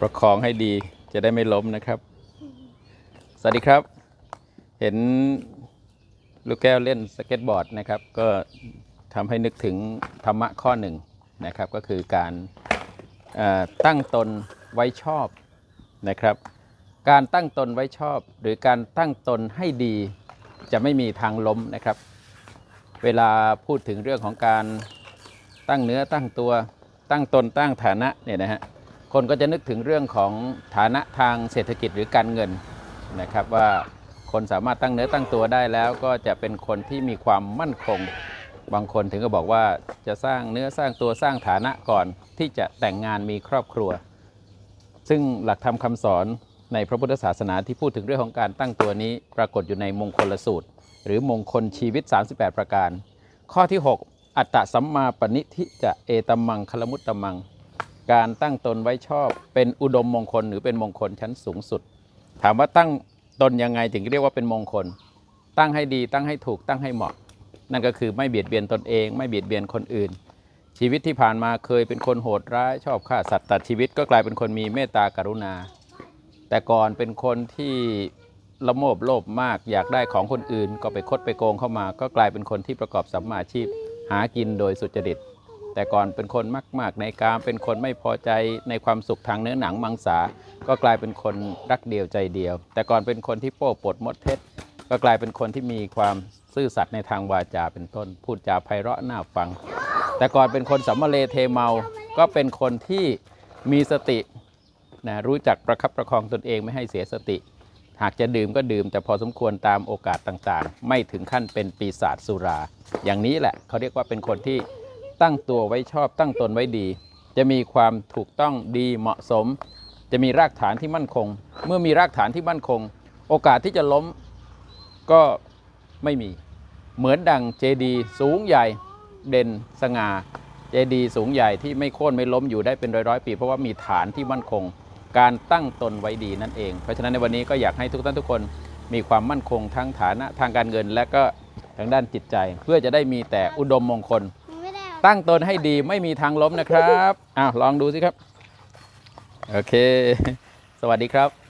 ประคองให้ดีจะได้ไม่ล้มนะครับ สวัสดีครับ เห็นลูกแก้วเล่นสเก็ตบอร์ดนะครับ ก็ทำให้นึกถึงธรรมะข้อหนึ่งนะครับ ก็คือการตั้งตนไว้ชอบนะครับ การตั้งตนไว้ชอบ หรือการตั้งตนให้ดีจะไม่มีทางล้มนะครับ เวลาพูดถึงเรื่องของการตั้งเนื้อตั้งตัว ตั้งตนตั้งฐานะเนี่ยนะฮะคนก็จะนึกถึงเรื่องของฐานะทางเศรษฐกิจหรือการเงินนะครับว่าคนสามารถตั้งเนื้อตั้งตัวได้แล้วก็จะเป็นคนที่มีความมั่นคง บางคนถึงก็บอกว่าจะสร้างเนื้อสร้างตัวสร้างฐานะก่อนที่จะแต่งงานมีครอบครัว ซึ่งหลักธรรมคำสอนในพระพุทธศาสนาที่พูดถึงเรื่องของการตั้งตัวนี้ปรากฏอยู่ในมงคลสูตร หรือมงคลชีวิต 38 ประการ ข้อที่ 6 อัตตสัมมาปณิธิจะเอตมังคลมุตตมัง การตั้งตนไว้ชอบเป็นอุดมมงคลหรือเป็นมงคลชั้นสูงสุด ถามว่าตั้งตนยังไงถึงเรียกว่าเป็นมงคล ตั้งให้ดีตั้งให้ถูกตั้งให้เหมาะ นั่นก็คือไม่เบียดเบียนตนเอง ไม่เบียดเบียนคนอื่น ชีวิตที่ผ่านมาเคยเป็นคนโหดร้ายชอบฆ่าสัตว์ตัดชีวิตก็กลายเป็นคนมีเมตตากรุณา แต่ก่อนเป็นคนที่ละโมบโลภมากอยากได้ของคนอื่น ก็ไปคดไปโกงเข้ามา ก็กลายเป็นคนที่ประกอบสัมมาชีพ หากินโดยสุจริต แต่ก่อนเป็นคนมากมาก ๆ ในกามเป็นคนไม่พอใจในความสุขทางเนื้อหนังมังสา ก็กลายเป็นคนรักเดียวใจเดียว แต่ก่อนเป็นคนที่โป้ปดมดเท็จ ก็กลายเป็นคนที่มีความซื่อสัตย์ในทางวาจาเป็นต้น พูดจาไพเราะน่าฟัง แต่ก่อนเป็นคนสัมมาเลเทเมา ก็เป็นคนที่มีสตินะรู้จักประคับประคองตนเองไม่ให้เสียสติ หากจะดื่มก็ดื่ม แต่พอสมควรตามโอกาสต่างๆ ไม่ถึงขั้นเป็นปีศาจสุรา อย่างนี้แหละเขาเรียกว่าเป็นคนที่ตั้งตัวไว้ชอบตั้งตนไว้ดี จะมีความถูกต้องดีเหมาะสม จะมีรากฐานที่มั่นคง เมื่อมีรากฐานที่มั่นคง โอกาสที่จะล้มก็ไม่มี เหมือนดังเจดีสูงใหญ่เด่นสง่าเจดีสูงใหญ่ที่ไม่โค่นไม่ล้มอยู่ได้เป็นร้อยๆปี เพราะว่ามีฐานที่มั่นคง การตั้งตนไว้ดีนั่นเอง เพราะฉะนั้นในวันนี้ก็อยากให้ทุกท่านทุกคนมีความมั่นคงทั้งฐานะทางการเงิน และก็ทางด้านจิตใจ เพื่อจะได้มีแต่อุดมมงคลไม่ได้เอาตั้งตนให้ดีไม่มีทางล้มนะครับอ้าวลองดูสิครับ โอเค สวัสดีครับ